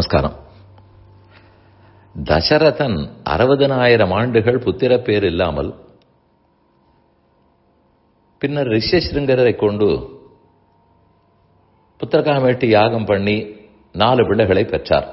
நமஸ்காரம். தசரதன் அறுபதனாயிரம் ஆண்டுகள் புத்திரப்பேர் இல்லாமல் பின்னர் ரிஷசிருங்கரை கொண்டு புத்திரகாமேட்டு யாகம் பண்ணி நாலு பிள்ளைகளை பெற்றார்.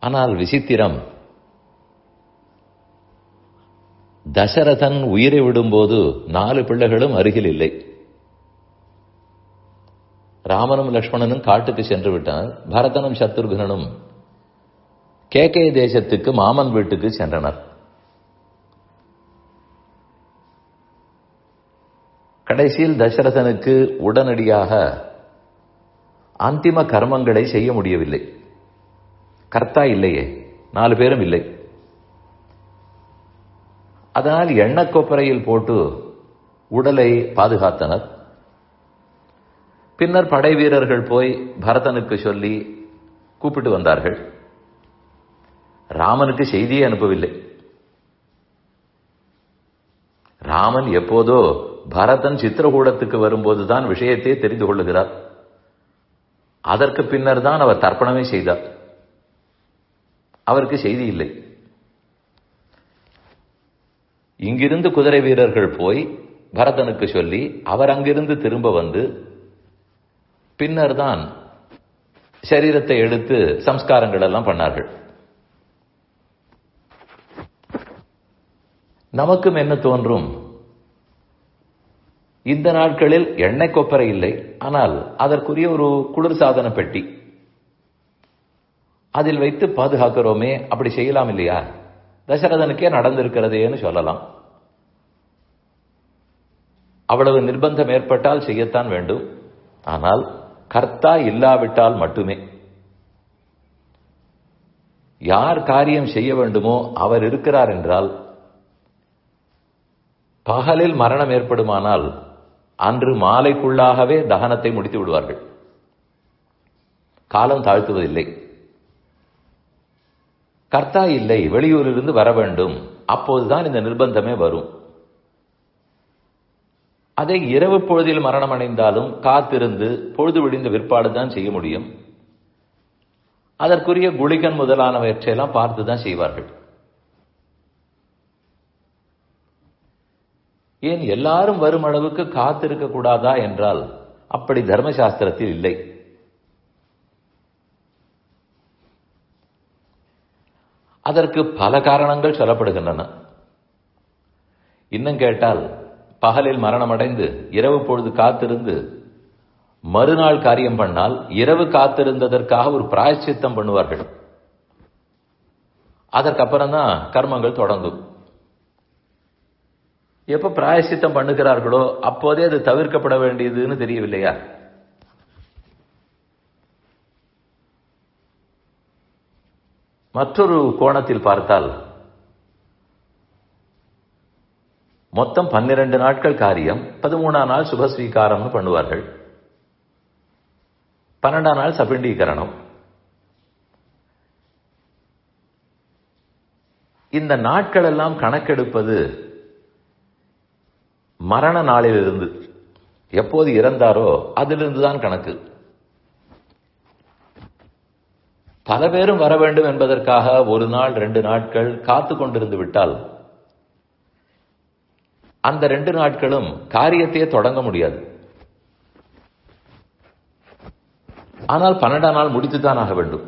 ஆனால் விசித்திரம் தசரதன் உயிரை விடும்போது நாலு பிள்ளைகளும் அருகில் இல்லை. ராமனும் லக்ஷ்மணனும் காட்டுக்கு சென்று விட்டார். பரதனும் சத்ருகனும் கேகே தேசத்துக்கு மாமன் வீட்டுக்கு சென்றனர். கடைசியில் தசரதனுக்கு உடனடியாக அந்திம கர்மங்களை செய்ய முடியவில்லை. கர்த்தா இல்லையே நாலு பேரும் இல்லை. அதனால் எண்ணெய் கொப்பரையில் போட்டு உடலை பாதுகாத்தனர். பின்னர் படை வீரர்கள் போய் பரதனுக்கு சொல்லி கூப்பிட்டு வந்தார்கள். ராமனுக்கு செய்தியை அனுப்பவில்லை. ராமன் எப்போதோ பரதன் சித்திரகூடத்துக்கு வரும்போதுதான் விஷயத்தை தெரிந்து கொள்ளுகிறார். அதற்கு பின்னர் தான் அவர் தர்ப்பணமே செய்தார். அவருக்கு செய்தி இல்லை. இங்கிருந்து குதிரை வீரர்கள் போய் பரதனுக்கு சொல்லி அவர் அங்கிருந்து திரும்ப வந்து பின்னர் தான் சரீரத்தை எடுத்து சம்ஸ்காரங்கள் எல்லாம் பண்ணார்கள். நமக்கும் என்ன தோன்றும்? இந்த நாட்களில் எண்ணெய் கொப்பரை இல்லை. ஆனால் அதற்குரிய ஒரு குளிர்சாதன பெட்டி. அதில் வைத்து பாதுகாக்கிறோமே அப்படி செய்யலாம் இல்லையா? தசரதனுக்கே நடந்திருக்கிறதேன்னு சொல்லலாம். அவ்வளவு நிர்பந்தம் ஏற்பட்டால் செய்யத்தான் வேண்டும். ஆனால் கர்த்தா இல்லாவிட்டால் மட்டுமே. யார் காரியம் செய்ய வேண்டுமோ அவர் இருக்கிறார் என்றால் பகலில் மரணம் ஏற்படுமானால் அன்று மாலைக்குள்ளாகவே தகனத்தை முடித்து விடுவார்கள். காலம் தாழ்த்துவதில்லை. கர்த்தா இல்லை வெளியூரிலிருந்து வர வேண்டும். அப்போதுதான் இந்த நிர்பந்தமே வரும். அதை இரவு பொழுதில் மரணம் அடைந்தாலும் காத்திருந்து பொழுது விடிந்த விற்பாடு தான் செய்ய முடியும். அதற்குரிய குளிகன் முதலானவற்றையெல்லாம் பார்த்து தான் செய்வார்கள். ஏன் எல்லாரும் வரும் அளவுக்கு காத்திருக்க கூடாதா என்றால் அப்படி தர்மசாஸ்திரத்தில் இல்லை. அதற்கு பல காரணங்கள் சொல்லப்படுகின்றன. இன்னும் கேட்டால் பகலில் மரணமடைந்து இரவு பொழுது காத்திருந்து மறுநாள் காரியம் பண்ணால் இரவு காத்திருந்ததற்காக ஒரு பிராயச்சித்தம் பண்ணுவார்கள். அதற்கப்புறம் தான் கர்மங்கள் தொடங்கும். எப்ப பிராயசித்தம் பண்ணுகிறார்களோ அப்போதே அது தவிர்க்கப்பட வேண்டியதுன்னு தெரியவில்லையா? மற்றொரு கோணத்தில் பார்த்தால் மொத்தம் பன்னிரண்டு நாட்கள் காரியம் பதிமூணாம் நாள் சுபஸ்வீகாரம்னு பண்ணுவார்கள். பன்னெண்டாம் நாள் சபிண்டீகரணம். இந்த நாட்கள் எல்லாம் கணக்கெடுப்பது மரண நாளிலிருந்து எப்போது இறந்தாரோ அதிலிருந்து தான் கணக்கு. பல பேரும் வர வேண்டும் என்பதற்காக ஒரு நாள் ரெண்டு நாட்கள் காத்து கொண்டிருந்து விட்டால் அந்த ரெண்டு நாட்களும் காரியத்தையே தொடங்க முடியாது. ஆனால் பன்னெண்டாம் நாள் முடித்துத்தான் ஆக வேண்டும்.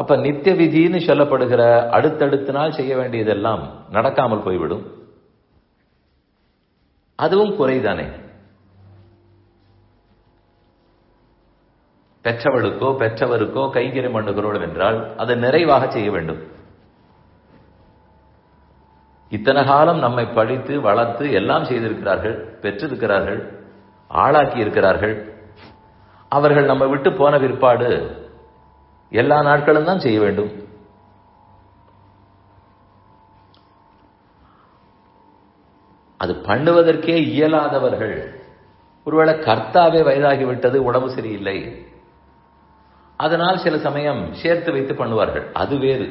அப்ப நித்திய விதின்னு சொல்லப்படுகிற அடுத்தடுத்த நாள் செய்ய வேண்டியதெல்லாம் நடக்காமல் போய்விடும். அதுவும் குறைதானே. பெற்றவளுக்கோ பெற்றவருக்கோ கைகிரி பண்ணுகிறோம் என்றால் அதை நிறைவாக செய்ய வேண்டும். இத்தனை காலம் நம்மை படித்து வளர்த்து எல்லாம் செய்திருக்கிறார்கள் பெற்றிருக்கிறார்கள் ஆளாக்கி இருக்கிறார்கள் அவர்கள் நம்ம விட்டு போன பிற்பாடு எல்லா நாட்களும் தான் செய்ய வேண்டும். அது பண்ணுவதற்கே இயலாதவர்கள். ஒருவேளை கர்த்தாவே வயதாகிவிட்டது உடம்பு சரியில்லை. அதனால் சில சமயம் சேர்த்து வைத்து பண்ணுவார்கள். அது வேறு.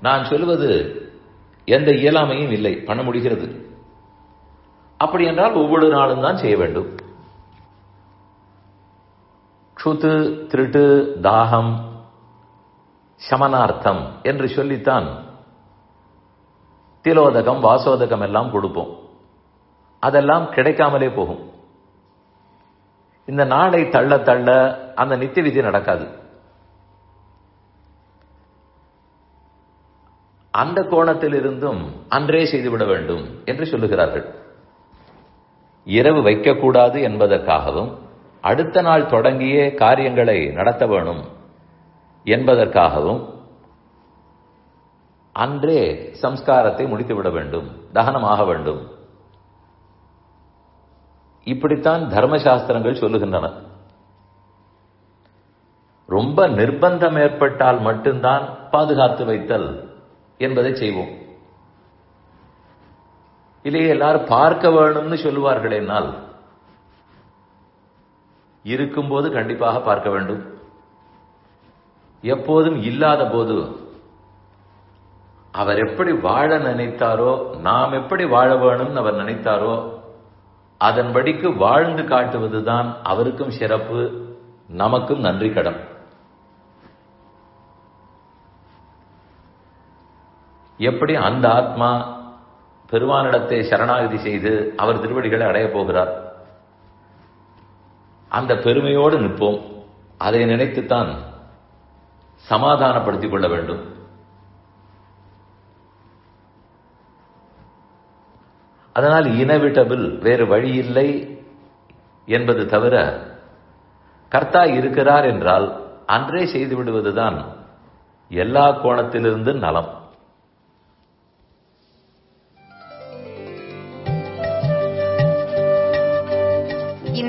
நான் சொல்வது எந்த இயலாமையும் இல்லை. பண்ண முடிகிறது. அப்படி என்றால் ஒவ்வொரு நாளும் தான் செய்ய வேண்டும். சுத்து திருட்டு தாகம் சமனார்த்தம் என்று சொல்லித்தான் திலோதகம் வாசோதகம் எல்லாம் கொடுப்போம். அதெல்லாம் கிடைக்காமலே போகும். இந்த நாளை தள்ள தள்ள அந்த நித்திய விதி நடக்காது. அந்த கோணத்தில் இருந்தும் அன்றே செய்துவிட வேண்டும் என்று சொல்லுகிறார்கள். இரவு வைக்கக்கூடாது என்பதற்காகவும் அடுத்த நாள் தொடங்கியே காரியங்களை நடத்த வேணும் என்பதற்காகவும் அன்றே சம்ஸ்காரத்தை முடித்துவிட வேண்டும் தகனமாக வேண்டும். இப்படித்தான் தர்மசாஸ்திரங்கள் சொல்லுகின்றன. ரொம்ப நிர்பந்தம் ஏற்பட்டால் மட்டும்தான் பாதுகாத்து வைத்தல் என்பதை செய்வோம். இல்லையே எல்லாரும் பார்க்க வேணும்னு சொல்லுவார்கள் என்னால். இருக்கும்போது கண்டிப்பாக பார்க்க வேண்டும். எப்போதும் இல்லாத போது அவர் எப்படி வாழ நினைத்தாரோ நாம் எப்படி வாழ வேணும்னு அவர் நினைத்தாரோ அதன்படிக்கு வாழ்ந்து காட்டுவதுதான் அவருக்கும் சிறப்பு நமக்கும் நன்றி கடன். எப்படி அந்த ஆத்மா பெருமானிடத்தை சரணாகதி செய்து அவர் திருவடிகளை அடையப் போகிறார்? அந்த பெருமையோடு நிற்போம். அதை நினைத்துத்தான் சமாதானப்படுத்திக் கொள்ள வேண்டும். அதனால் இனவிட்டபில் வேறு வழி இல்லை என்பது தவிர கர்த்தா இருக்கிறார் என்றால் அன்றே செய்து விடுவதுதான் எல்லா கோணத்திலிருந்து நலம்.